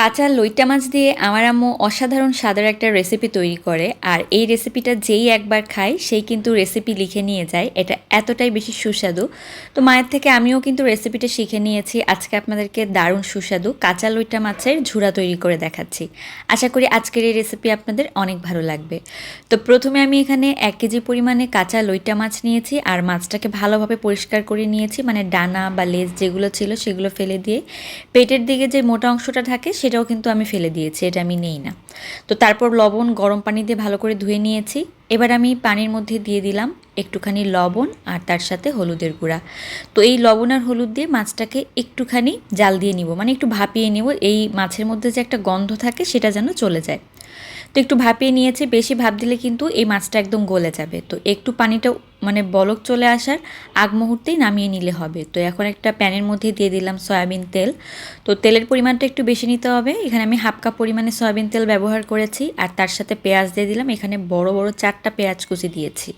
কাঁচা লইটা মাছ দিয়ে আমার আম্মু অসাধারণ স্বাদের একটা রেসিপি তৈরি করে, আর এই রেসিপিটা যেই একবার খায়, সেই কিন্তু রেসিপি লিখে নিয়ে যায়। এটা এতটাই বেশি সুস্বাদু। তো মায়ের থেকে আমিও কিন্তু রেসিপিটা শিখে নিয়েছি। আজকে আপনাদেরকে দারুণ সুস্বাদু কাঁচা লইটা মাছের ঝুরা তৈরি করে দেখাচ্ছি। আশা করি আজকের এই রেসিপি আপনাদের অনেক ভালো লাগবে। তো প্রথমে আমি এখানে এক কেজি পরিমাণে কাঁচা লইটা মাছ নিয়েছি, আর মাছটাকে ভালোভাবে পরিষ্কার করে নিয়েছি। মানে ডানা বা লেজ যেগুলো ছিল, সেগুলো ফেলে দিয়ে পেটের দিকে যে মোটা অংশটা থাকে সেটাও কিন্তু আমি ফেলে দিয়েছি, এটা আমি নেই না। তো তারপর লবণ গরম পানি দিয়ে ভালো করে ধুয়ে নিয়েছি। এবার আমি পানির মধ্যে দিয়ে দিলাম একটুখানি লবণ আর তার সাথে হলুদের গুঁড়া। তো এই লবণ আর হলুদ দিয়ে মাছটাকে একটুখানি জাল দিয়ে নিব মানে একটু ভাপিয়ে নিব, এই মাছের মধ্যে যে একটা গন্ধ থাকে সেটা যেন চলে যায়। তো একটু ভাপিয়ে নিয়েছি, বেশি ভাপ দিলে কিন্তু এই মাছটা একদম গলে যাবে। তো একটু পানিটা মানে বলক চলে আসার আগ মুহূর্তেই নামিয়ে নিলে হবে। তো এখন একটা প্যানের মধ্যে দিয়ে দিলাম সয়াবিন তেল। তো তেলের পরিমাণটা একটু বেশি নিতে হবে। এখানে আমি হাফ কাপ পরিমাণে সয়াবিন তেল ব্যবহার করেছি আর তার সাথে পেঁয়াজ দিয়ে দিলাম। এখানে বড় বড় চারটা পেঁয়াজ কুচি দিয়েছি।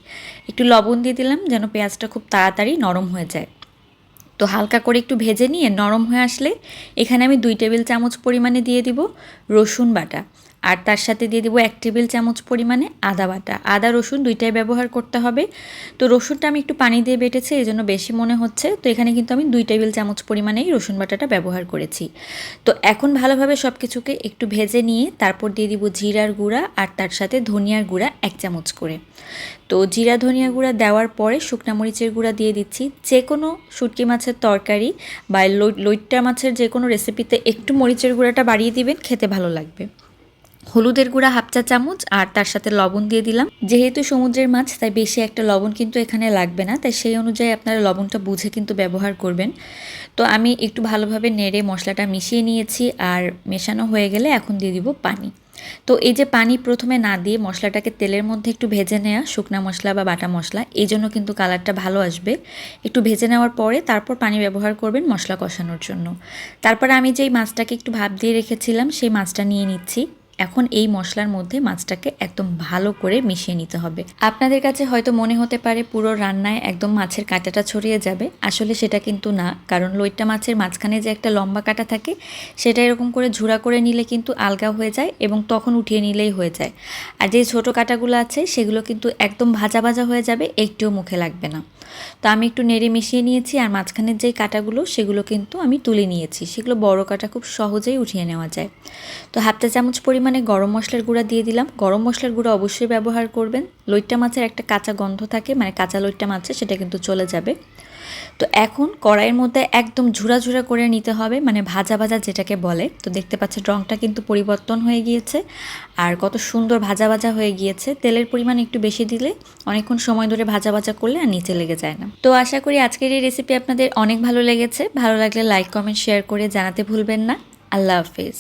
একটু লবণ দিয়ে দিলাম যেন পেঁয়াজটা খুব তাড়াতাড়ি নরম হয়ে যায়। তো হালকা করে একটু ভেজে নিয়ে নরম হয়ে আসলে এখানে আমি দুই টেবিল চামচ পরিমাণে দিয়ে দিব রসুন বাটা। আর তার সাথে দিয়ে দেবো এক টেবিল চামচ পরিমাণে আদা বাটা। আদা, রসুন দুইটাই ব্যবহার করতে হবে। তো রসুনটা আমি একটু পানি দিয়ে বেটেছি এই জন্য বেশি মনে হচ্ছে। তো এখানে কিন্তু আমি দুই টেবিল চামচ পরিমাণেই রসুন বাটাটা ব্যবহার করেছি। তো এখন ভালোভাবে সব কিছুকে একটু ভেজে নিয়ে তারপর দিয়ে দিব জিরার গুঁড়া আর তার সাথে ধনিয়ার গুঁড়া এক চামচ করে। তো জিরা, ধনিয়া গুঁড়া দেওয়ার পরে শুকনা মরিচের গুঁড়া দিয়ে দিচ্ছি। যে কোনো শুটকি মাছের তরকারি বা লইট্টা মাছের যে কোনো রেসিপিতে একটু মরিচের গুঁড়াটা বাড়িয়ে দিবেন, খেতে ভালো লাগবে। হলুদের গুঁড়া হাফ চা চামচ আর তার সাথে লবণ দিয়ে দিলাম। যেহেতু সমুদ্রের মাছ, তাই বেশি একটা লবণ কিন্তু এখানে লাগবে না। তাই সেই অনুযায়ী আপনারা লবণটা বুঝে কিন্তু ব্যবহার করবেন। তো আমি একটু ভালোভাবে নেড়ে মশলাটা মিশিয়ে নিয়েছি আর মেশানো হয়ে গেলে এখন দিয়ে দিব পানি। তো এই যে পানি প্রথমে না দিয়ে মশলাটাকে তেলের মধ্যে একটু ভেজে নেওয়া শুকনা মশলা বা বাটা মশলা, এই জন্য কিন্তু কালারটা ভালো আসবে। একটু ভেজে নেওয়ার পরে তারপর পানি ব্যবহার করবেন মশলা কষানোর জন্য। তারপরে আমি যেই মাছটাকে একটু ভাপ দিয়ে রেখেছিলাম, সেই মাছটা নিয়ে নিচ্ছি। এখন এই মশলার মধ্যে মাছটাকে একদম ভালো করে মিশিয়ে নিতে হবে। আপনাদের কাছে হয়তো মনে হতে পারে পুরো রান্নায় একদম মাছের কাঁটাটা ছড়িয়ে যাবে। আসলে সেটা কিন্তু না, কারণ লইট্টা মাছের মাঝখানে যে একটা লম্বা কাঁটা থাকে, সেটা এরকম করে ঝুড়া করে নিলে কিন্তু আলগা হয়ে যায় এবং তখন উঠিয়ে নিলেই হয়ে যায়। আর যে ছোট কাঁটাগুলো আছে, সেগুলো কিন্তু একদম ভাজা ভাজা হয়ে যাবে, একটুও মুখে লাগবে না। তো আমি একটু নেড়ে মিশিয়ে নিয়েছি আর মাঝখানের যেই কাঁটাগুলো, সেগুলো কিন্তু আমি তুলে নিয়েছি। সেগুলো বড় কাঁটা খুব সহজেই উঠিয়ে নেওয়া যায়। তো হাফটা চামচ পরিমাণে গরম মশলার গুঁড়া দিয়ে দিলাম। গরম মশলার গুঁড়া অবশ্যই ব্যবহার করবেন। লইট্টা মাছের একটা কাঁচা গন্ধ থাকে মানে কাঁচা লইট্টা মাছের সেটা কিন্তু চলে যাবে। তো এখন কড়াইয়ের মধ্যে একদম ঝুরা ঝুরা করে নিতে হবে মানে ভাজা ভাজা যেটাকে বলে। তো দেখতে পাচ্ছেন রঙটা কিন্তু পরিবর্তন হয়ে গিয়েছে, আর কত সুন্দর ভাজা ভাজা হয়ে গিয়েছে। তেলের পরিমাণ একটু বেশি দিলে অনেকক্ষণ সময় ধরে ভাজা ভাজা করলে আর নিচে লেগে যায় না। তো আশা করি আজকের এই রেসিপি আপনাদের অনেক ভালো লেগেছে। ভালো লাগলে লাইক কমেন্ট শেয়ার করে জানাতে ভুলবেন না। আল্লাহ হাফিজ।